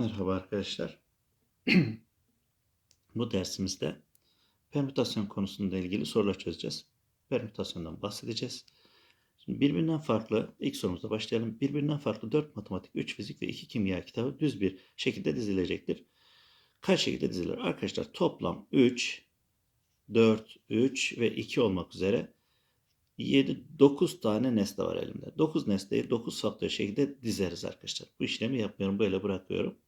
Merhaba arkadaşlar. Bu dersimizde permütasyon konusunda ilgili sorular çözeceğiz. Permütasyondan bahsedeceğiz. Şimdi birbirinden farklı, ilk sorumuzda başlayalım. Birbirinden farklı 4 matematik, 3 fizik ve 2 kimya kitabı düz bir şekilde dizilecektir. Kaç şekilde dizilir? Arkadaşlar toplam 3, 4, 3 ve 2 olmak üzere 7, 9 tane nesne var elimde. 9 nesneyi 9 faktör şekilde dizeriz arkadaşlar. Bu işlemi yapmıyorum. Böyle bırakıyorum.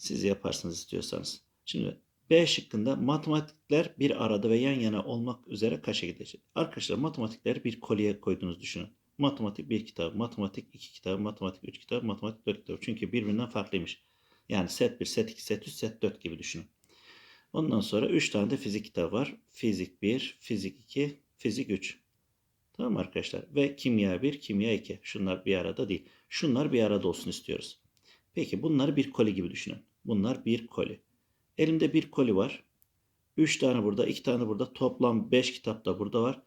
Siz yaparsınız istiyorsanız. Şimdi B şıkkında matematikler bir arada ve yan yana olmak üzere kaça gidecek? Arkadaşlar matematikleri bir kolye koyduğunuzu düşünün. Matematik bir kitap, matematik iki kitap, matematik üç kitap, matematik dört kitap. Çünkü birbirinden farklıymış. Yani set 1, set 2, set 3, set 4 gibi düşünün. Ondan sonra 3 tane de fizik kitabı var. Fizik 1, fizik 2, fizik 3. Tamam arkadaşlar? Ve kimya 1, kimya 2. Şunlar bir arada değil. Şunlar bir arada olsun istiyoruz. Peki bunları bir koli gibi düşünün. Bunlar bir koli. Elimde bir koli var. 3 tane burada, 2 tane burada. Toplam 5 kitap da burada var.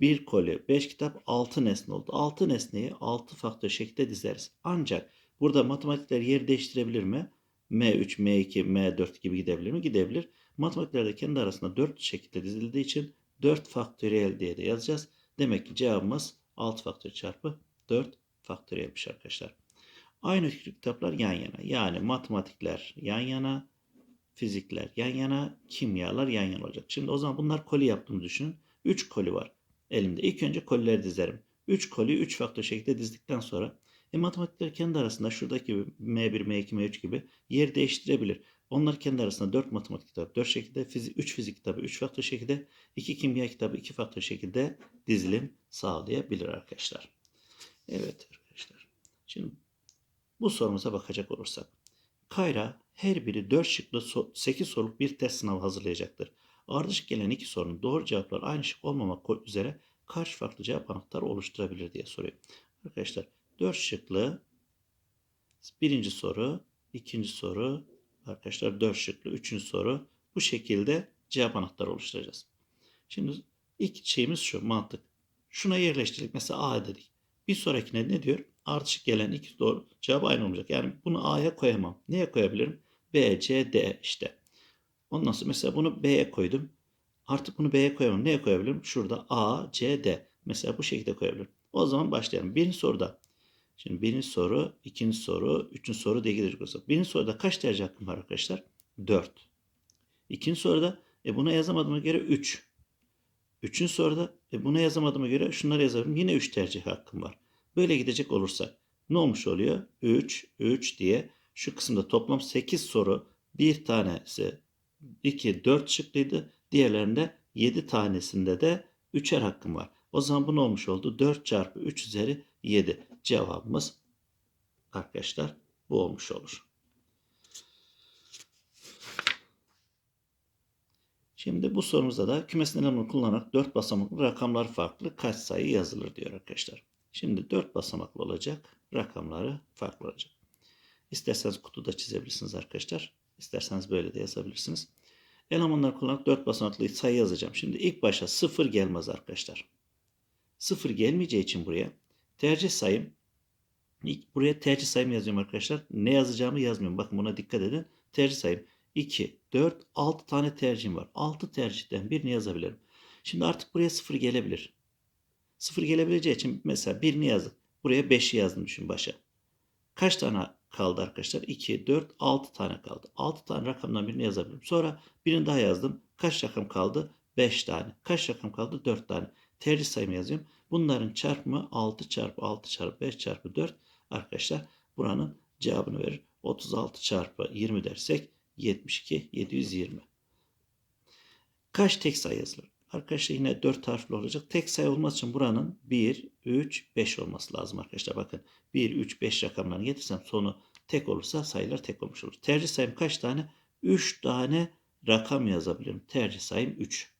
Bir koli, 5 kitap, 6 nesne oldu. 6 nesneyi 6 faktör şekilde dizeriz. Ancak burada matematikler yer değiştirebilir mi? M3, M2, M4 gibi gidebilir mi? Gidebilir. Matematiklerde kendi arasında 4 şekilde dizildiği için 4 faktöriyel diye de yazacağız. Demek ki cevabımız 6 faktör çarpı 4 faktöriyelmiş arkadaşlar. Aynı kitaplar yan yana. Yani matematikler yan yana, fizikler yan yana, kimyalar yan yana olacak. Şimdi o zaman bunlar koli yaptığımı düşünün. 3 koli var elimde. İlk önce kolileri dizerim. 3 koli 3 faktör şekilde dizdikten sonra e, matematikler kendi arasında şuradaki gibi M1, M2, M3 gibi yer değiştirebilir. Onlar kendi arasında 4 matematik kitabı 4 şekilde, fizik, 3 fizik kitabı 3 faktör şekilde, 2 kimya kitabı 2 faktör şekilde dizilim sağlayabilir arkadaşlar. Evet arkadaşlar. Şimdi bu sorumuza bakacak olursak. Kayra her biri 4 şıklı 8 soruluk bir test sınavı hazırlayacaktır. Ardışık gelen iki sorunun doğru cevaplar aynı şık olmamak üzere kaç farklı cevap anahtarı oluşturabilir diye soruyor. Arkadaşlar 4 şıklı birinci soru, ikinci soru, arkadaşlar 4 şıklı üçüncü soru bu şekilde cevap anahtarı oluşturacağız. Şimdi ilk şeyimiz şu mantık. Şuna yerleştirdik. Mesela A dedik. Bir sonrakine ne diyor? Artışık gelen iki doğru cevap aynı olacak. Yani bunu A'ya koyamam. Neye koyabilirim? B, C, D işte. Ondan sonra mesela bunu B'ye koydum. Artık bunu B'ye koyamam. Neye koyabilirim? Şurada A, C, D. Mesela bu şekilde koyabilirim. O zaman başlayalım. Birinci soruda. Şimdi birinci soru, ikinci soru, üçüncü soru diye gidecek olsak. Birinci soruda kaç tercih hakkım var arkadaşlar? 4. İkinci soruda e buna yazamadığıma göre 3. Üçüncü soruda e buna yazamadığıma göre şunları yazarım. Yine 3 tercih hakkım var. Böyle gidecek olursak ne olmuş oluyor? 3, 3 diye şu kısımda toplam 8 soru. Bir tanesi 2, 4 şıklıydı. Diğerlerinde 7 tanesinde de 3'er hakkım var. O zaman bu ne olmuş oldu? 4 çarpı 3 üzeri 7. Cevabımız arkadaşlar bu olmuş olur. Şimdi bu sorumuzda da kümesin elemanını kullanarak 4 basamaklı rakamlar farklı kaç sayı yazılır diyor arkadaşlar. Şimdi 4 basamaklı olacak. Rakamları farklı olacak. İsterseniz kutuda çizebilirsiniz arkadaşlar. İsterseniz böyle de yazabilirsiniz. Elemanlar kullanarak 4 basamaklı sayı yazacağım. Şimdi ilk başta 0 gelmez arkadaşlar. 0 gelmeyeceği için buraya tercih sayım ilk buraya tercih sayım yazıyorum arkadaşlar. Ne yazacağımı yazmıyorum. Bakın buna dikkat edin. Tercih sayım 2, 4, 6 tane tercihim var. 6 tercihten birini yazabilirim. Şimdi artık buraya 0 gelebilir. 0 gelebileceği için mesela birini yazdım. Buraya 5'i yazdım düşün başa. Kaç tane kaldı arkadaşlar? 2, 4, 6 tane kaldı. 6 tane rakamdan birini yazabilirim. Sonra birini daha yazdım. Kaç rakam kaldı? 5 tane. Kaç rakam kaldı? 4 tane. Tercih sayımı yazıyorum. Bunların çarpımı 6 çarpı 6 çarpı 5 çarpı 4 arkadaşlar buranın cevabını verir. 36 çarpı 20 dersek 72 720. Kaç tek sayı yazılır? Arkadaşlar yine 4 harfli olacak. Tek sayı olması için buranın 1, 3, 5 olması lazım arkadaşlar. Bakın 1, 3, 5 rakamlarını getirsem sonu tek olursa sayılar tek olmuş olur. Tercih sayım kaç tane? 3 tane rakam yazabilirim. Tercih sayım 3.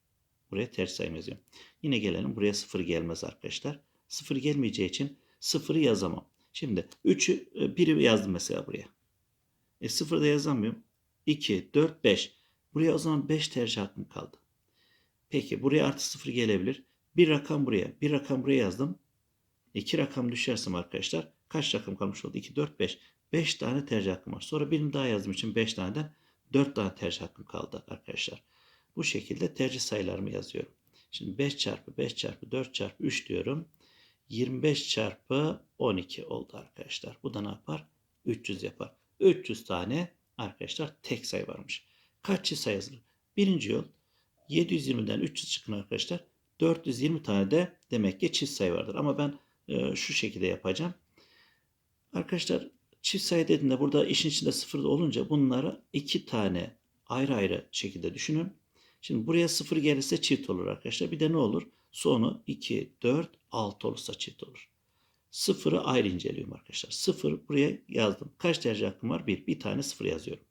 Buraya tercih sayım yazıyorum. Yine gelelim. Buraya 0 gelmez arkadaşlar. 0 gelmeyeceği için 0'ı yazamam. Şimdi 3'ü 1'i yazdım mesela buraya. E 0'da yazamıyorum. 2, 4, 5. Buraya o zaman 5 tercih hakkım kaldı. Peki buraya artı 0 gelebilir. Bir rakam buraya. Bir rakam buraya yazdım. İki rakam düşersem arkadaşlar kaç rakam kalmış oldu? 2, 4, 5. 5 tane tercih hakkım var. Sonra birini daha yazdım için 5 taneden 4 tane tercih hakkım kaldı arkadaşlar. Bu şekilde tercih sayılarımı yazıyorum. Şimdi 5 çarpı 5 çarpı 4 çarpı 3 diyorum. 25 çarpı 12 oldu arkadaşlar. Bu da ne yapar? 300 yapar. 300 tane arkadaşlar tek sayı varmış. Kaç çift sayı yazılır? Birinci yol 720'den 300 çıkın arkadaşlar. 420 tane de demek ki çift sayı vardır. Ama ben e, şu şekilde yapacağım. Arkadaşlar çift sayı dediğinde burada işin içinde sıfır olunca bunları iki tane ayrı ayrı şekilde düşünün. Şimdi buraya sıfır gelirse çift olur arkadaşlar. Bir de ne olur? Sonu 2, 4, 6 olursa çift olur. Sıfırı ayrı inceliyorum arkadaşlar. Sıfır buraya yazdım. Kaç tercih hakkım var? Bir. Bir tane sıfır yazıyorum.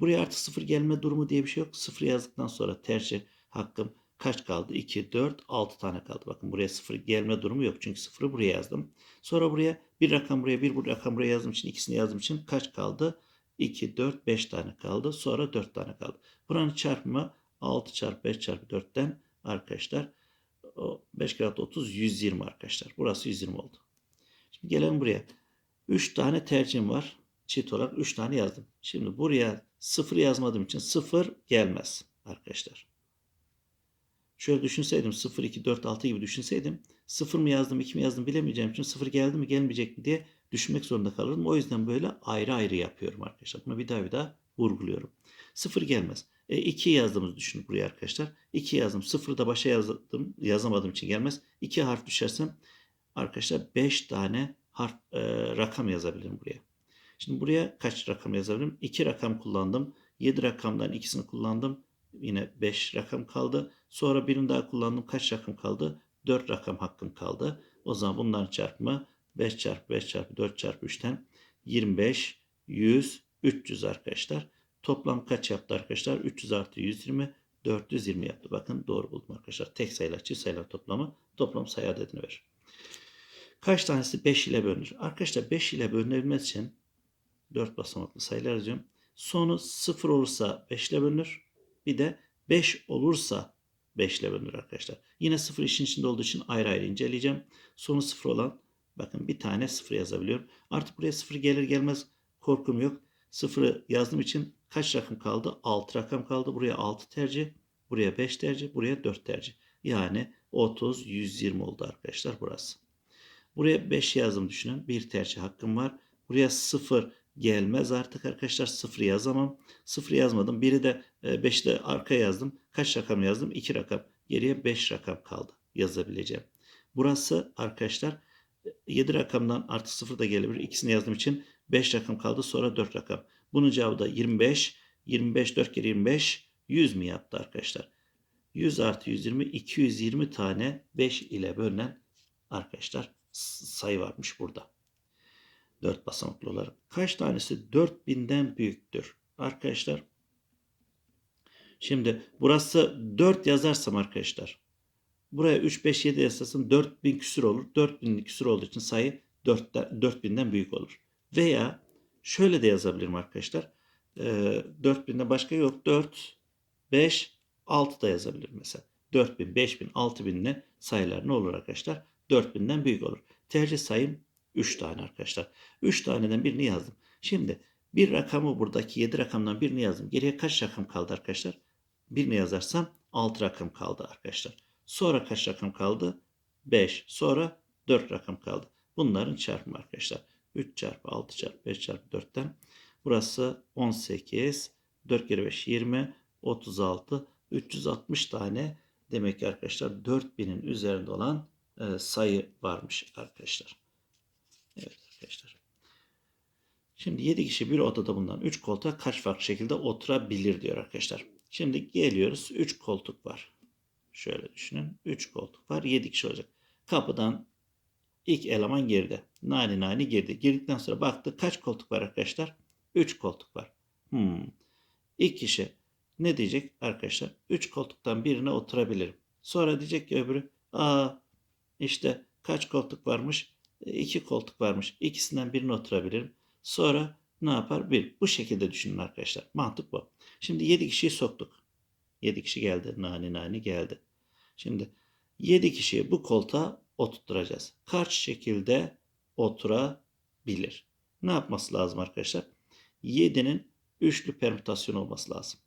Buraya artık sıfır gelme durumu diye bir şey yok. Sıfır yazdıktan sonra tercih hakkım kaç kaldı? 2, 4, 6 tane kaldı. Bakın buraya sıfır gelme durumu yok. Çünkü sıfırı buraya yazdım. Sonra buraya bir rakam buraya bir bu rakam buraya yazdım için ikisini yazdım için kaç kaldı? 2, 4, 5 tane kaldı. Sonra 4 tane kaldı. Buranın çarpımı 6 çarpı 5 çarpı 4'ten arkadaşlar o 5 kere 6, 30 120 arkadaşlar. Burası 120 oldu. Şimdi gelelim buraya. 3 tane tercihim var. Çift olarak 3 tane yazdım. Şimdi buraya 0 yazmadığım için 0 gelmez arkadaşlar. Şöyle düşünseydim 0, 2, 4, 6 gibi düşünseydim 0 mı yazdım 2 mi yazdım bilemeyeceğim için 0 geldi mi gelmeyecek mi diye düşünmek zorunda kalırım. O yüzden böyle ayrı ayrı yapıyorum arkadaşlar. Bunu bir daha bir daha vurguluyorum. 0 gelmez. E, 2 yazdığımızı düşünün buraya arkadaşlar. 2 yazdım. 0'ı da başa yazdım. Yazamadığım için gelmez. 2 harf düşersem arkadaşlar 5 tane harf, e, rakam yazabilirim buraya. Şimdi buraya kaç rakam yazabilirim? 2 rakam kullandım. 7 rakamdan ikisini kullandım. Yine 5 rakam kaldı. Sonra birini daha kullandım. Kaç rakam kaldı? 4 rakam hakkım kaldı. O zaman bunların çarpımı 5 çarpı 5 çarpı 4 çarpı 3'ten 25, 100, 300 arkadaşlar. Toplam kaç yaptı arkadaşlar? 300 artı 120, 420 yaptı. Bakın doğru buldum arkadaşlar. Tek sayılar, çift sayılar toplamı toplam sayı adedini verir. Kaç tanesi 5 ile bölünür? Arkadaşlar 5 ile bölünebilmesi için 4 basamaklı sayılar yazıyorum. Sonu 0 olursa 5 ile bölünür. Bir de 5 olursa 5 ile bölünür arkadaşlar. Yine 0 işin içinde olduğu için ayrı ayrı inceleyeceğim. Sonu 0 olan bakın bir tane 0 yazabiliyorum. Artık buraya 0 gelir gelmez korkum yok. 0'ı yazdığım için kaç rakam kaldı? 6 rakam kaldı. Buraya 6 tercih. Buraya 5 tercih. Buraya 4 tercih. Yani 30, 120 oldu arkadaşlar burası. Buraya 5 yazdım düşünün. Bir tercih hakkım var. Buraya 0 gelmez artık arkadaşlar. 0 yazamam. 0 yazmadım. Biri de 5'i de arkaya yazdım. Kaç rakam yazdım? 2 rakam. Geriye 5 rakam kaldı yazabileceğim. Burası arkadaşlar 7 rakamdan artı 0 da gelebilir. İkisini yazdığım için 5 rakam kaldı. Sonra 4 rakam. Bunun cevabı da 25. 25 4 kere 25 100 mi yaptı arkadaşlar? 100 artı 120 220 tane 5 ile bölünen arkadaşlar sayı varmış burada. 4 basamaklı olarak. Kaç tanesi 4000'den büyüktür? Arkadaşlar şimdi burası 4 yazarsam arkadaşlar buraya 3 5 7 yazarsam 4000 küsür olur. 4000 küsür olduğu için sayı 4, 4000'den büyük olur. Veya şöyle de yazabilirim arkadaşlar. E, 4000'de başka yok. 4 5 6 da yazabilirim mesela. 4000, 5000, 6000 ne sayılar ne olur arkadaşlar? 4000'den büyük olur. Tercih sayım 3 tane arkadaşlar. 3 taneden birini yazdım. Şimdi bir rakamı buradaki 7 rakamdan birini yazdım. Geriye kaç rakam kaldı arkadaşlar? Birini yazarsam 6 rakam kaldı arkadaşlar. Sonra kaç rakam kaldı? 5. Sonra 4 rakam kaldı. Bunların çarpımı arkadaşlar. 3 çarpı 6 çarpı 5 çarpı 4'ten. Burası 18. 4 kere 5 20. 36. 360 tane demek ki arkadaşlar 4000'in üzerinde olan e, sayı varmış arkadaşlar. Evet arkadaşlar. Şimdi 7 kişi bir odada bulunan 3 koltuğa kaç farklı şekilde oturabilir diyor arkadaşlar. Şimdi geliyoruz 3 koltuk var. Şöyle düşünün 3 koltuk var 7 kişi olacak. Kapıdan ilk eleman girdi. Nani nani girdi. Girdikten sonra baktı kaç koltuk var arkadaşlar? 3 koltuk var. Hmm. İlk kişi ne diyecek arkadaşlar? 3 koltuktan birine oturabilirim. Sonra diyecek ki öbürü aa işte kaç koltuk varmış? 2 koltuk varmış. İkisinden birine oturabilirim. Sonra ne yapar? Bir. Bu şekilde düşünün arkadaşlar. Mantık bu. Şimdi 7 kişiyi soktuk. 7 kişi geldi. Nani nani geldi. Şimdi 7 kişiyi bu koltuğa oturtturacağız. Kaç şekilde oturabilir? ne yapması lazım arkadaşlar? 7'nin üçlü permütasyonu olması lazım.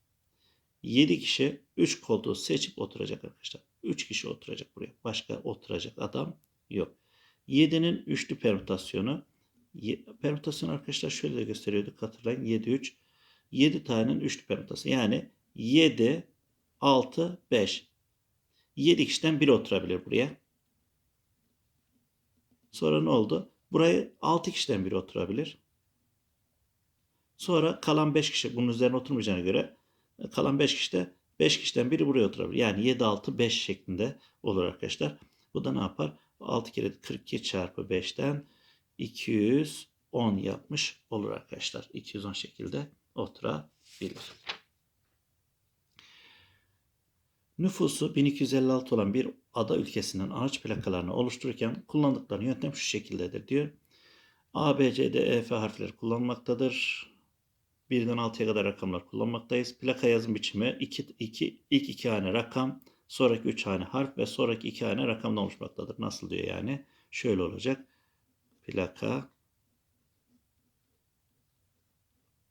7 kişi 3 koltuğu seçip oturacak arkadaşlar. 3 kişi oturacak buraya. Başka oturacak adam yok. 7'nin üçlü permütasyonu ye- permütasyon arkadaşlar şöyle de gösteriyorduk hatırlayın 7 3 7 tanenin üçlü permütasyonu yani 7 6 5 7 kişiden biri oturabilir buraya. Sonra ne oldu? Buraya 6 kişiden biri oturabilir. Sonra kalan 5 kişi bunun üzerine oturmayacağına göre kalan 5 kişide 5 kişiden biri buraya oturabilir. Yani 7 6 5 şeklinde olur arkadaşlar. Bu da ne yapar? 6 kere 42 çarpı 5'ten 210 yapmış olur arkadaşlar. 210 şekilde oturabilir. Nüfusu 1256 olan bir ada ülkesinin araç plakalarını oluştururken kullandıkları yöntem şu şekildedir diyor. A, B, C, D, E, F harfleri kullanmaktadır. 1'den 6'ya kadar rakamlar kullanmaktayız. Plaka yazım biçimi 2, 2, ilk iki hane rakam, sonraki 3 hane harf ve sonraki 2 hane rakamdan oluşmaktadır. Nasıl diyor yani? Şöyle olacak. Plaka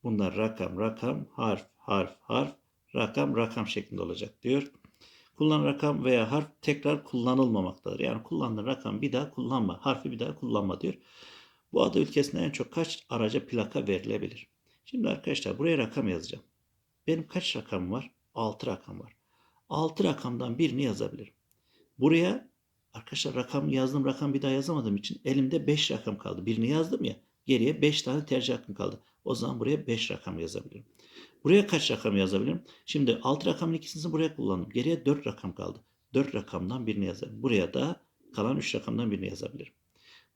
Bunlar rakam, rakam, harf, harf, harf, rakam, rakam şeklinde olacak diyor. Kullanılan rakam veya harf tekrar kullanılmamaktadır. Yani kullandığın rakam bir daha kullanma, harfi bir daha kullanma diyor. Bu ada ülkesinde en çok kaç araca plaka verilebilir? Şimdi arkadaşlar buraya rakam yazacağım. Benim kaç rakam var? 6 rakam var. 6 rakamdan birini yazabilirim. Buraya arkadaşlar rakam yazdım rakam bir daha yazamadığım için elimde 5 rakam kaldı. Birini yazdım ya geriye 5 tane tercih hakkım kaldı. O zaman buraya 5 rakam yazabilirim. Buraya kaç rakam yazabilirim? Şimdi 6 rakamın ikisini buraya kullandım. Geriye 4 rakam kaldı. 4 rakamdan birini yazarım. Buraya da kalan 3 rakamdan birini yazabilirim.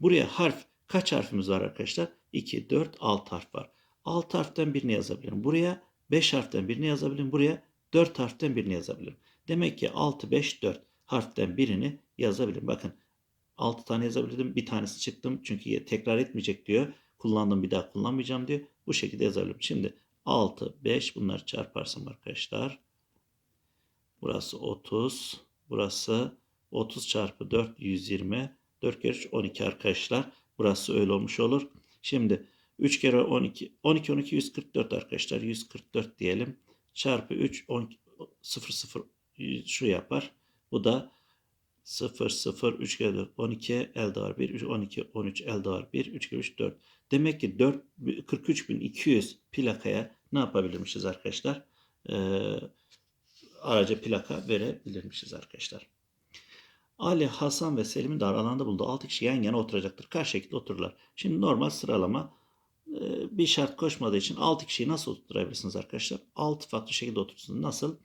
Buraya harf kaç harfimiz var arkadaşlar? 2, 4, 6 harf var. 6 harften birini yazabilirim. Buraya 5 harften birini yazabilirim. Buraya 4 harften birini yazabilirim. Demek ki 6, 5, 4 harften birini yazabilirim. Bakın 6 tane yazabilirim. Bir tanesi çıktım. Çünkü tekrar etmeyecek diyor. Kullandım bir daha kullanmayacağım diyor. Bu şekilde yazabilirim. Şimdi 6, 5 bunları çarparsam arkadaşlar. Burası 30. Burası 30 çarpı 4 120. 4 kere 3 12 arkadaşlar. Burası öyle olmuş olur. Şimdi 3 kere 12 12 12 144 arkadaşlar. 144 diyelim. Çarpı 3 12, 0 0 şu yapar. Bu da 0 0 3 kere 4 12 elde var 1 3 12 13 elde var 1 3 kere 3 4. Demek ki 4 43200 plakaya ne yapabilirmişiz arkadaşlar? Ee, araca plaka verebilirmişiz arkadaşlar. Ali, Hasan ve Selim'in de aralarında bulunduğu 6 kişi yan yana oturacaktır. Karşı şekilde otururlar. Şimdi normal sıralama bir şart koşmadığı için 6 kişiyi nasıl oturtturabilirsiniz arkadaşlar? 6 farklı şekilde oturtursunuz. Nasıl?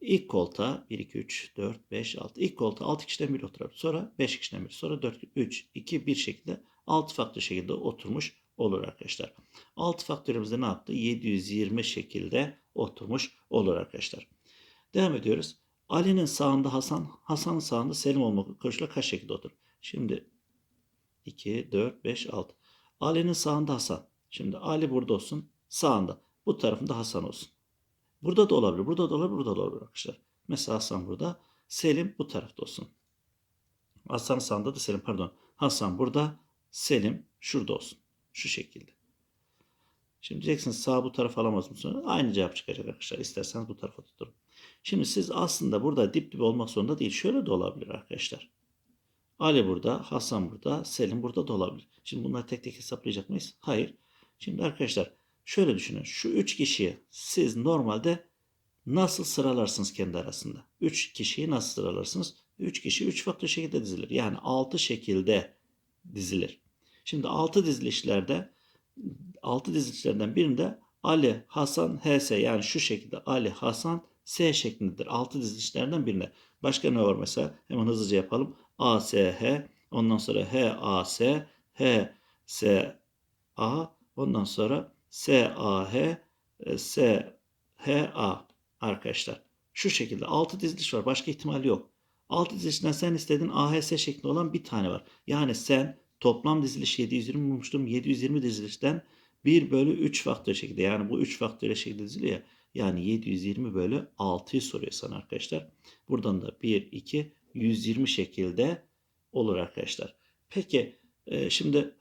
İlk koltuğa 1, 2, 3, 4, 5, 6. İlk koltuğa 6 kişiden biri oturabilir. Sonra 5 kişiden biri. Sonra 4, 3, 2, 1 şekilde 6 farklı şekilde oturmuş olur arkadaşlar. 6 faktörümüzde ne yaptı? 720 şekilde oturmuş olur arkadaşlar. Devam ediyoruz. Ali'nin sağında Hasan, Hasan'ın sağında Selim olmak koşuluyla kaç şekilde otur? Şimdi 2, 4, 5, 6. Ali'nin sağında Hasan. Şimdi Ali burada olsun. Sağında. Bu tarafında Hasan olsun. Burada da olabilir. Burada da olabilir. Burada da olabilir arkadaşlar. Mesela Hasan burada. Selim bu tarafta olsun. Hasan sağında da Selim pardon. Hasan burada. Selim şurada olsun. Şu şekilde. Şimdi diyeceksiniz sağ bu tarafa alamaz mısınız? Aynı cevap çıkacak arkadaşlar. İsterseniz bu tarafa tutun. Şimdi siz aslında burada dip dibe olmak zorunda değil. Şöyle de olabilir arkadaşlar. Ali burada, Hasan burada, Selim burada da olabilir. Şimdi bunları tek tek hesaplayacak mıyız? Hayır. Şimdi arkadaşlar şöyle düşünün. Şu üç kişiyi siz normalde nasıl sıralarsınız kendi arasında? Üç kişiyi nasıl sıralarsınız? Üç kişi üç farklı şekilde dizilir. Yani altı şekilde dizilir. Şimdi altı dizilişlerde altı dizilişlerden birinde Ali, Hasan, HS yani şu şekilde Ali, Hasan, S şeklindedir. Altı dizilişlerden birinde. Başka ne var mesela? Hemen hızlıca yapalım. A, S, H. Ondan sonra H, A, S. H, S, A. Ondan sonra S, A, H. e, S, H, A. Arkadaşlar. Şu şekilde altı diziliş var. Başka ihtimal yok. Altı dizilişten sen istediğin A, H, S şeklinde olan bir tane var. Yani sen toplam diziliş 720 bulmuştum. 720 dizilişten 1 bölü 3 faktör şekilde. Yani bu 3 faktör şekilde diziliyor ya. Yani 720 bölü 6'yı soruyor sana arkadaşlar. Buradan da 1, 2, 120 şekilde olur arkadaşlar. Peki e, şimdi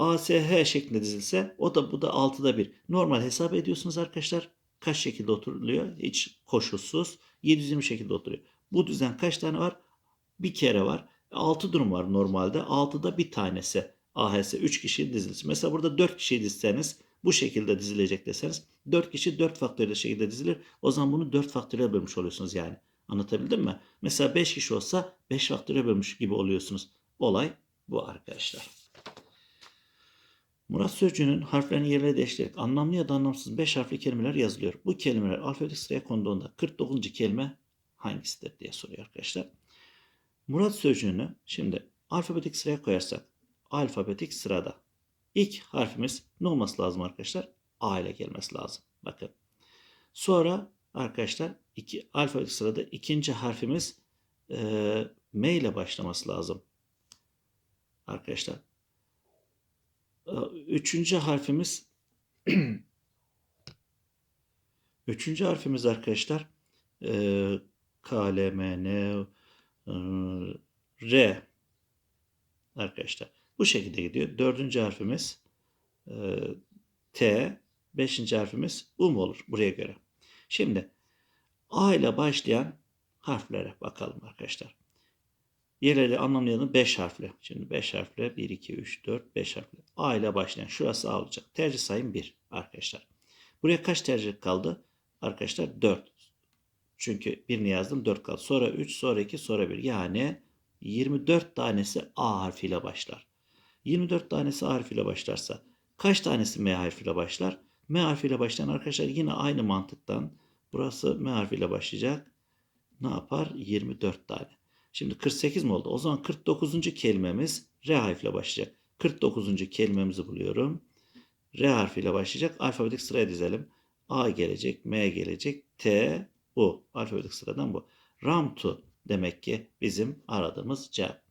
A, S, H şeklinde dizilse o da bu da 6'da 1. Normal hesap ediyorsunuz arkadaşlar. Kaç şekilde oturuluyor? Hiç koşulsuz. 720 şekilde oturuyor. Bu düzen kaç tane var? Bir kere var. 6 durum var normalde. 6'da bir tanesi AHS 3 kişi dizilsin. Mesela burada 4 kişi dizseniz bu şekilde dizilecek deseniz 4 kişi 4 faktöriyel şekilde dizilir. O zaman bunu 4 faktöriyel bölmüş oluyorsunuz yani. Anlatabildim mi? Mesela 5 kişi olsa 5 faktöriyel bölmüş gibi oluyorsunuz. Olay bu arkadaşlar. Murat sözcüğünün harflerini yerine değiştirerek anlamlı ya da anlamsız 5 harfli kelimeler yazılıyor. Bu kelimeler alfabetik sıraya konduğunda 49. kelime hangisidir diye soruyor arkadaşlar. Murat sözcüğünü şimdi alfabetik sıraya koyarsak alfabetik sırada ilk harfimiz ne olması lazım arkadaşlar? A ile gelmesi lazım. Bakın. Sonra arkadaşlar iki, alfabetik sırada ikinci harfimiz e, M ile başlaması lazım. Arkadaşlar. E, Üçüncü harfimiz Üçüncü harfimiz arkadaşlar e, K, L, M, N, e, R arkadaşlar. Bu şekilde gidiyor. Dördüncü harfimiz e, T. Beşinci harfimiz U mu olur buraya göre. Şimdi A ile başlayan harflere bakalım arkadaşlar. Yerleri anlamlayalım 5 harfli. Şimdi 5 harfli 1, 2, 3, 4, 5 harfli. A ile başlayan şurası A olacak. Tercih sayım 1 arkadaşlar. Buraya kaç tercih kaldı? Arkadaşlar 4. Çünkü birini yazdım 4 kaldı. Sonra 3, sonra 2, sonra 1. Yani 24 tanesi A harfiyle başlar. 24 tanesi A harfiyle başlarsa kaç tanesi M harfiyle başlar? M harfiyle başlayan arkadaşlar yine aynı mantıktan burası M harfiyle başlayacak. Ne yapar? 24 tane. Şimdi 48 mi oldu? O zaman 49. kelimemiz R harfiyle başlayacak. 49. kelimemizi buluyorum. R harfiyle başlayacak. Alfabetik sıraya dizelim. A gelecek, M gelecek, T, U. Alfabetik sıradan bu. Ramtu demek ki bizim aradığımız cevap.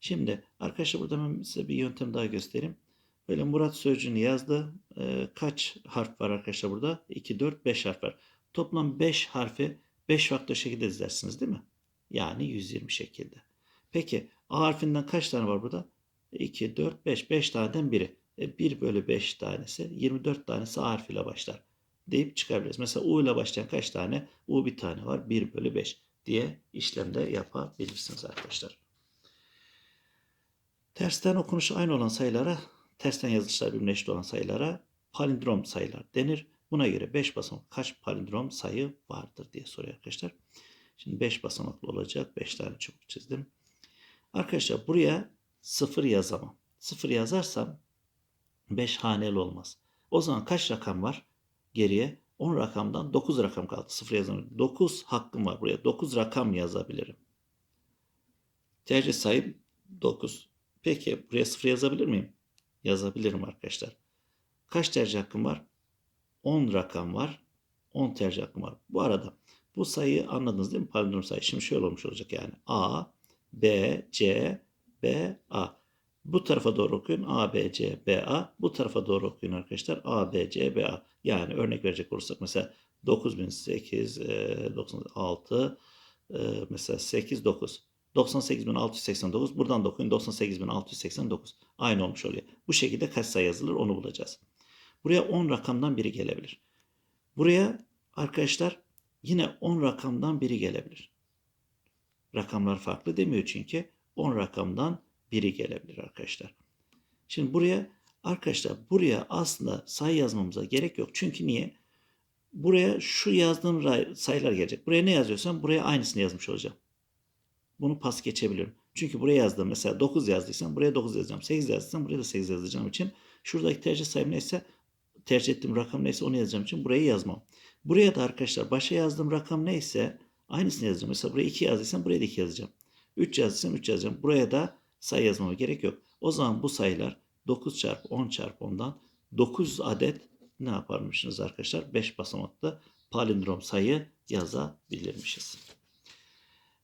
Şimdi arkadaşlar burada ben size bir yöntem daha göstereyim. Böyle Murat sözcüğünü yazdı. Ee, kaç harf var arkadaşlar burada? 2, 4, 5 harf var. Toplam 5 harfi 5 farklı şekilde dizersiniz değil mi? Yani 120 şekilde. Peki A harfinden kaç tane var burada? 2, 4, 5. 5 taneden biri. E, 1 bölü 5 tanesi 24 tanesi A harfiyle başlar. Deyip çıkabiliriz. Mesela U ile başlayan kaç tane? U bir tane var. 1 bölü 5 diye işlemde yapabilirsiniz arkadaşlar. Tersten okunuşu aynı olan sayılara, tersten yazılışlar birbirine eşit olan sayılara palindrom sayılar denir. Buna göre 5 basamak kaç palindrom sayı vardır diye soruyor arkadaşlar. Şimdi 5 basamaklı olacak. 5 tane çubuk çizdim. Arkadaşlar buraya 0 yazamam. 0 yazarsam 5 haneli olmaz. O zaman kaç rakam var? Geriye 10 rakamdan 9 rakam kaldı. 0 yazamıyorum. 9 hakkım var buraya. 9 rakam yazabilirim. Tercih sayım 9. Peki buraya 0 yazabilir miyim? Yazabilirim arkadaşlar. Kaç tercih hakkım var? 10 rakam var. 10 tercih hakkım var. Bu arada bu sayıyı anladınız değil mi? Palindrom sayı. Şimdi şöyle olmuş olacak yani. A, B, C, B, A. Bu tarafa doğru okuyun. A, B, C, B, A. Bu tarafa doğru okuyun arkadaşlar. A, B, C, B, A. Yani örnek verecek olursak mesela 9008, 96, e, mesela 8, 9. 98.689 buradan da okuyun 98.689 aynı olmuş oluyor. Bu şekilde kaç sayı yazılır onu bulacağız. Buraya 10 rakamdan biri gelebilir. Buraya arkadaşlar yine 10 rakamdan biri gelebilir. Rakamlar farklı demiyor çünkü 10 rakamdan biri gelebilir arkadaşlar. Şimdi buraya arkadaşlar buraya aslında sayı yazmamıza gerek yok. Çünkü niye? Buraya şu yazdığım sayılar gelecek. Buraya ne yazıyorsam buraya aynısını yazmış olacağım. Bunu pas geçebilirim. Çünkü buraya yazdım mesela 9 yazdıysam buraya 9 yazacağım. 8 yazdıysam buraya da 8 yazacağım için şuradaki tercih sayım neyse tercih ettiğim rakam neyse onu yazacağım için burayı yazmam. Buraya da arkadaşlar başa yazdığım rakam neyse aynısını yazacağım. Mesela buraya 2 yazdıysam buraya da 2 yazacağım. 3 yazdıysam 3 yazacağım. Buraya da sayı yazmama gerek yok. O zaman bu sayılar 9 çarpı 10 çarpı 10'dan 9 adet ne yaparmışsınız arkadaşlar? 5 basamaklı palindrom sayı yazabilirmişiz.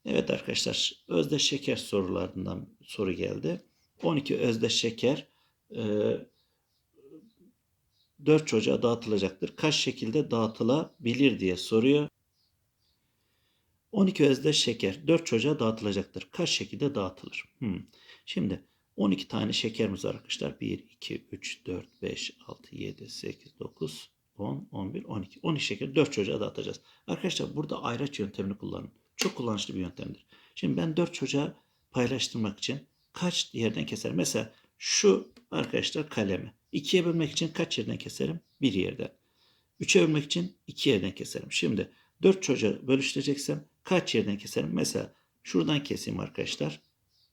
Evet arkadaşlar özdeş şeker sorularından soru geldi. 12 özdeş şeker e, 4 çocuğa dağıtılacaktır. Kaç şekilde dağıtılabilir diye soruyor. 12 özdeş şeker 4 çocuğa dağıtılacaktır. Kaç şekilde dağıtılır? Hmm. Şimdi 12 tane şekerimiz var arkadaşlar. 1, 2, 3, 4, 5, 6, 7, 8, 9, 10, 11, 12. 12 şeker 4 çocuğa dağıtacağız. Arkadaşlar burada ayraç yöntemini kullanın. Çok kullanışlı bir yöntemdir. Şimdi ben 4 çocuğa paylaştırmak için kaç yerden keserim? Mesela şu arkadaşlar kalemi. 2'ye bölmek için kaç yerden keserim? 1 yerden. 3'e bölmek için 2 yerden keserim. Şimdi 4 çocuğa bölüştüreceksem kaç yerden keserim? Mesela şuradan keseyim arkadaşlar.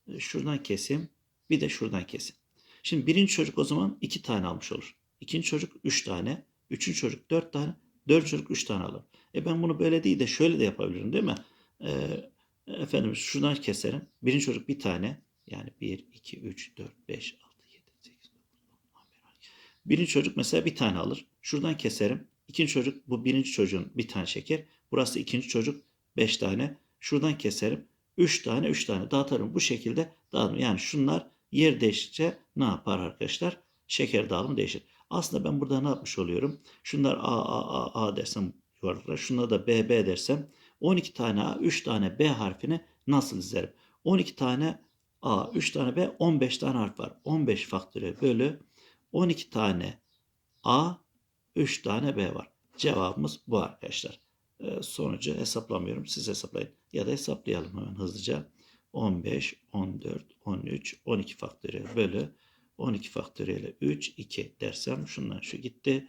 Ee, şuradan keseyim. Bir de şuradan keseyim. Şimdi birinci çocuk o zaman 2 tane almış olur. İkinci çocuk 3 üç tane. Üçüncü çocuk 4 tane. Dört çocuk 3 tane alır. E ben bunu böyle değil de şöyle de yapabilirim değil mi? E, efendim şuradan keserim. Birinci çocuk bir tane. Yani 1, 2, 3, 4, 5, Birinci çocuk mesela bir tane alır. Şuradan keserim. İkinci çocuk bu birinci çocuğun bir tane şeker. Burası ikinci çocuk beş tane. Şuradan keserim. Üç tane, üç tane dağıtırım. Bu şekilde dağıtırım. Yani şunlar yer değiştikçe ne yapar arkadaşlar? Şeker dağılımı değişir. Aslında ben burada ne yapmış oluyorum? Şunlar A, A, A, A dersem yuvarlaklar. Şunlara da B, B dersem 12 tane A, 3 tane B harfini nasıl dizerim? 12 tane A, 3 tane B, 15 tane harf var. 15 faktöriyel bölü 12 tane A, 3 tane B var. Cevabımız bu arkadaşlar. Ee, sonucu hesaplamıyorum. Siz hesaplayın. Ya da hesaplayalım hemen hızlıca. 15, 14, 13, 12 faktöriyel bölü 12 faktöriyel 3, 2 dersem şundan şu gitti.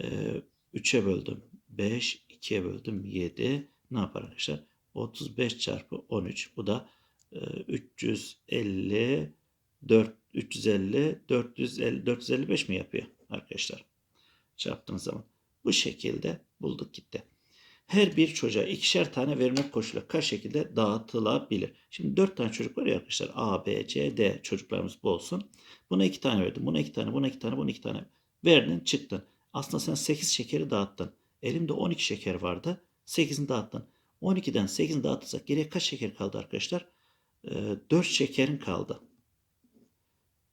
Ee, 3'e böldüm 5, 2'ye böldüm 7. Ne yapar arkadaşlar? 35 çarpı 13. Bu da e, 350, 4, 350, 450, 455 mi yapıyor arkadaşlar? Çarptığınız zaman. Bu şekilde bulduk gitti her bir çocuğa ikişer tane vermek koşuluyla kaç şekilde dağıtılabilir? Şimdi dört tane çocuk var ya arkadaşlar. A, B, C, D çocuklarımız bu olsun. Buna iki tane verdim. Buna iki tane, buna iki tane, buna iki tane. Verdin, çıktın. Aslında sen 8 şekeri dağıttın. Elimde 12 şeker vardı. 8'ini dağıttın. 12'den 8'ini dağıtırsak geriye kaç şeker kaldı arkadaşlar? Ee, 4 şekerin kaldı.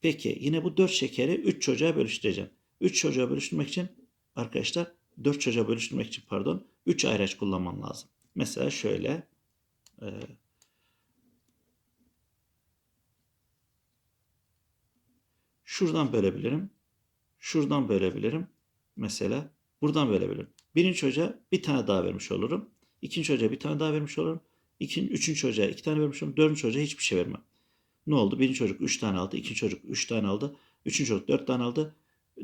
Peki yine bu 4 şekeri 3 çocuğa bölüştüreceğim. 3 çocuğa bölüştürmek için arkadaşlar 4 çocuğa bölüştürmek için pardon 3 ayraç kullanmam lazım. Mesela şöyle e, şuradan bölebilirim. Şuradan bölebilirim. Mesela buradan bölebilirim. Birinci çocuğa bir tane daha vermiş olurum. İkinci çocuğa bir tane daha vermiş olurum. İkinci, üçüncü çocuğa iki tane vermiş olurum. Dördüncü çocuğa hiçbir şey vermem. Ne oldu? Birinci çocuk üç tane aldı. ikinci çocuk üç tane aldı. Üçüncü çocuk dört tane aldı.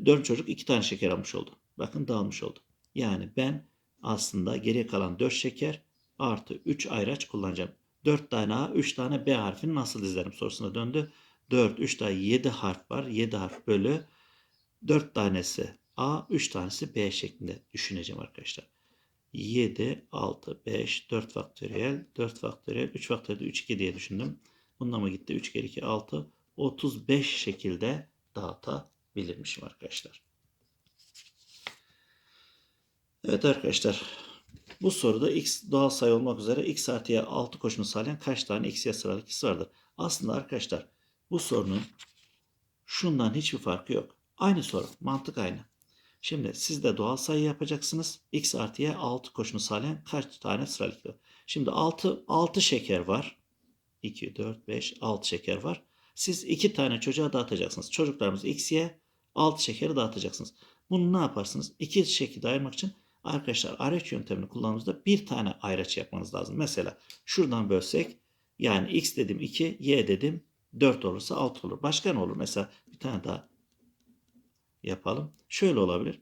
Dördüncü çocuk iki tane şeker almış oldu. Bakın dağılmış oldu. Yani ben aslında geriye kalan 4 şeker artı 3 ayraç kullanacağım. 4 tane A, 3 tane B harfini nasıl dizerim sorusuna döndü. 4, 3 daha 7 harf var. 7 harf bölü 4 tanesi A, 3 tanesi B şeklinde düşüneceğim arkadaşlar. 7, 6, 5, 4 faktöriyel, 4 faktöriyel, 3 faktöriyel, 3, 2 diye düşündüm. Bununla mı gitti? 3 kere 2, 6, 35 şekilde dağıtabilirmişim arkadaşlar. Evet arkadaşlar. Bu soruda x doğal sayı olmak üzere x artıya 6 koşunu sağlayan kaç tane x'ye sıralı x vardır? Aslında arkadaşlar bu sorunun şundan hiçbir farkı yok. Aynı soru. Mantık aynı. Şimdi siz de doğal sayı yapacaksınız. x artıya 6 koşunu sağlayan kaç tane sıralı var? Şimdi 6, 6 şeker var. 2, 4, 5, 6 şeker var. Siz 2 tane çocuğa dağıtacaksınız. Çocuklarımız x'ye 6 şekeri dağıtacaksınız. Bunu ne yaparsınız? İki şekilde ayırmak için Arkadaşlar ayraç yöntemini kullandığımızda bir tane ayraç yapmanız lazım. Mesela şuradan bölsek yani x dedim 2, y dedim 4 olursa 6 olur. Başka ne olur? Mesela bir tane daha yapalım. Şöyle olabilir.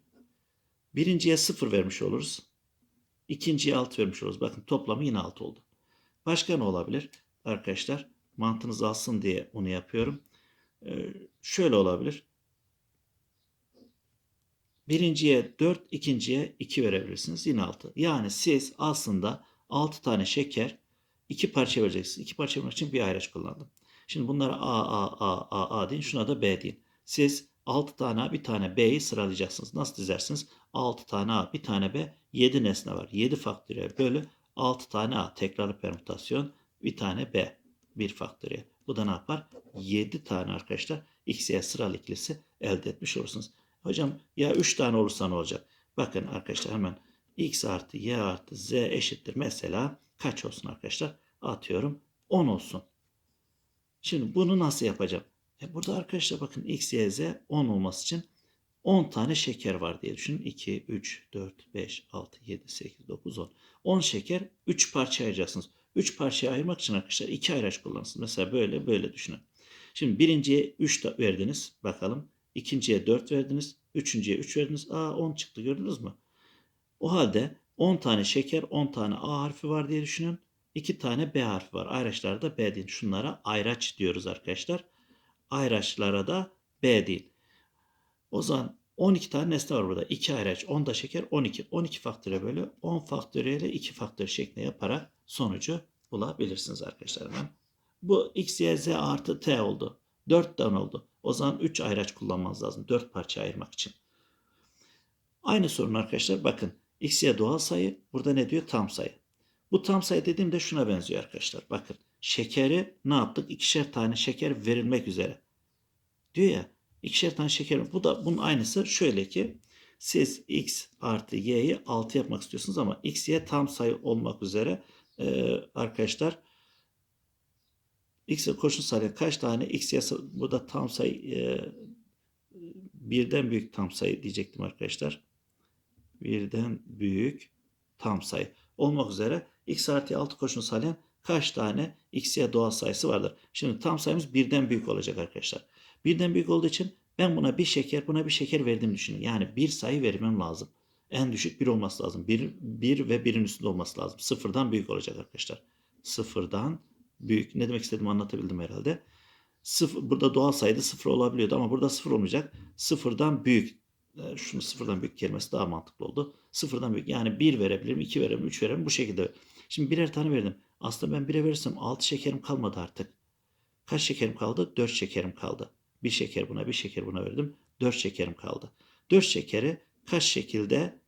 Birinciye 0 vermiş oluruz. İkinciye 6 vermiş oluruz. Bakın toplamı yine 6 oldu. Başka ne olabilir? Arkadaşlar mantığınız alsın diye onu yapıyorum. Ee, şöyle olabilir. Birinciye 4, ikinciye 2 verebilirsiniz. Yine 6. Yani siz aslında 6 tane şeker 2 parça vereceksiniz. 2 parça vermek için bir ayraç kullandım. Şimdi bunlara A, A, A, A, A deyin. Şuna da B deyin. Siz 6 tane A, bir tane B'yi sıralayacaksınız. Nasıl dizersiniz? 6 tane A, bir tane B, 7 nesne var. 7 faktöriyel bölü 6 tane A. Tekrarlı permütasyon. Bir tane B. 1 faktöriyel. Bu da ne yapar? 7 tane arkadaşlar X'ye sıralı ikilisi elde etmiş olursunuz. Hocam ya 3 tane olursa ne olacak? Bakın arkadaşlar hemen x artı y artı z eşittir. Mesela kaç olsun arkadaşlar? Atıyorum 10 olsun. Şimdi bunu nasıl yapacağım? E burada arkadaşlar bakın x, y, z 10 olması için 10 tane şeker var diye düşünün. 2, 3, 4, 5, 6, 7, 8, 9, 10. 10 şeker 3 parça ayıracaksınız. 3 parçaya ayırmak için arkadaşlar 2 ayraç kullanırsınız. Mesela böyle böyle düşünün. Şimdi birinciye 3 da verdiniz. Bakalım. İkinciye 4 verdiniz. Üçüncüye 3 verdiniz. Aa 10 çıktı gördünüz mü? O halde 10 tane şeker 10 tane A harfi var diye düşünün. 2 tane B harfi var. Ayraçlarda B değil. Şunlara ayraç diyoruz arkadaşlar. Ayraçlara da B değil. O zaman 12 tane nesne var burada. 2 ayraç, 10 da şeker, 12. 12 faktöre bölü 10 faktöriyeli 2 faktör şeklinde yaparak sonucu bulabilirsiniz arkadaşlar hemen. Bu x, y, z artı t oldu. 4 tane oldu. O zaman 3 ayraç kullanmanız lazım. 4 parça ayırmak için. Aynı sorun arkadaşlar bakın. x, y doğal sayı. Burada ne diyor? Tam sayı. Bu tam sayı dediğimde şuna benziyor arkadaşlar. Bakın şekeri ne yaptık? İkişer tane şeker verilmek üzere. Diyor ya ikişer tane şeker. Bu da bunun aynısı şöyle ki siz x artı y'yi 6 yapmak istiyorsunuz ama x, y tam sayı olmak üzere e, arkadaşlar x'e koşul sayı kaç tane x, y burada tam sayı e, birden büyük tam sayı diyecektim arkadaşlar. Birden büyük tam sayı olmak üzere x artı 6 koşulunu sağlayan kaç tane x, y doğal sayısı vardır? Şimdi tam sayımız birden büyük olacak arkadaşlar. Birden büyük olduğu için ben buna bir şeker, buna bir şeker verdim düşünün. Yani bir sayı vermem lazım. En düşük bir olması lazım. Bir, bir ve birin üstünde olması lazım. Sıfırdan büyük olacak arkadaşlar. Sıfırdan büyük. Ne demek istediğimi anlatabildim herhalde. Sıfır, burada doğal sayıda sıfır olabiliyordu ama burada sıfır olmayacak. Sıfırdan büyük. E, şunu sıfırdan büyük kelimesi daha mantıklı oldu. Sıfırdan büyük. Yani bir verebilirim, iki verebilirim, üç verebilirim. Bu şekilde. Şimdi birer tane verdim. Aslında ben bire verirsem altı şekerim kalmadı artık. Kaç şekerim kaldı? Dört şekerim kaldı. Bir şeker buna, bir şeker buna verdim. Dört şekerim kaldı. Dört şekeri kaç şekilde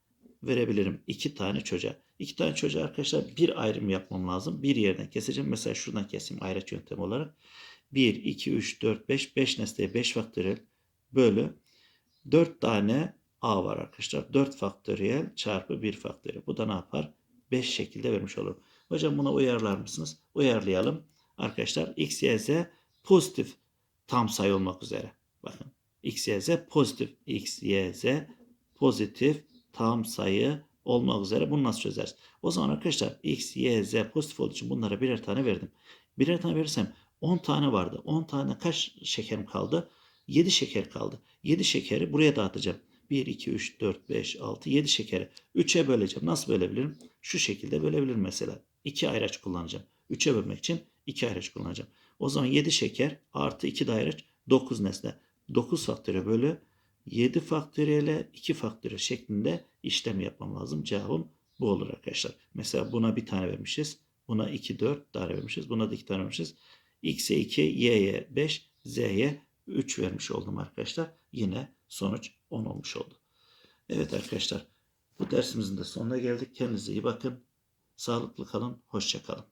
verebilirim? İki tane çocuğa. İki tane çocuğa arkadaşlar bir ayrım yapmam lazım. Bir yerden keseceğim. Mesela şuradan keseyim ayraç yöntemi olarak. 1, 2, 3, 4, 5. 5 nesneye 5 faktöriyel bölü 4 tane A var arkadaşlar. 4 faktöriyel çarpı 1 faktöriyel. Bu da ne yapar? 5 şekilde vermiş olurum. Hocam buna uyarlar mısınız? Uyarlayalım. Arkadaşlar x, y, z pozitif tam sayı olmak üzere. Bakın x, y, z pozitif. x, y, z pozitif tam sayı olmak üzere bunu nasıl çözeriz? O zaman arkadaşlar x, y, z pozitif olduğu için bunlara birer tane verdim. Birer tane verirsem 10 tane vardı. 10 tane kaç şekerim kaldı? 7 şeker kaldı. 7 şekeri buraya dağıtacağım. 1, 2, 3, 4, 5, 6, 7 şekeri 3'e böleceğim. Nasıl bölebilirim? Şu şekilde bölebilirim mesela. 2 ayraç kullanacağım. 3'e bölmek için 2 ayraç kullanacağım. O zaman 7 şeker artı 2 de ayraç 9 nesne. 9 faktöre bölü 7 faktöriyele 2 faktöriyel şeklinde işlem yapmam lazım. Cevabım bu olur arkadaşlar. Mesela buna bir tane vermişiz. Buna 2, 4 tane vermişiz. Buna da 2 tane vermişiz. X'e 2, Y'ye 5, Z'ye 3 vermiş oldum arkadaşlar. Yine sonuç 10 olmuş oldu. Evet arkadaşlar bu dersimizin de sonuna geldik. Kendinize iyi bakın. Sağlıklı kalın. Hoşça kalın.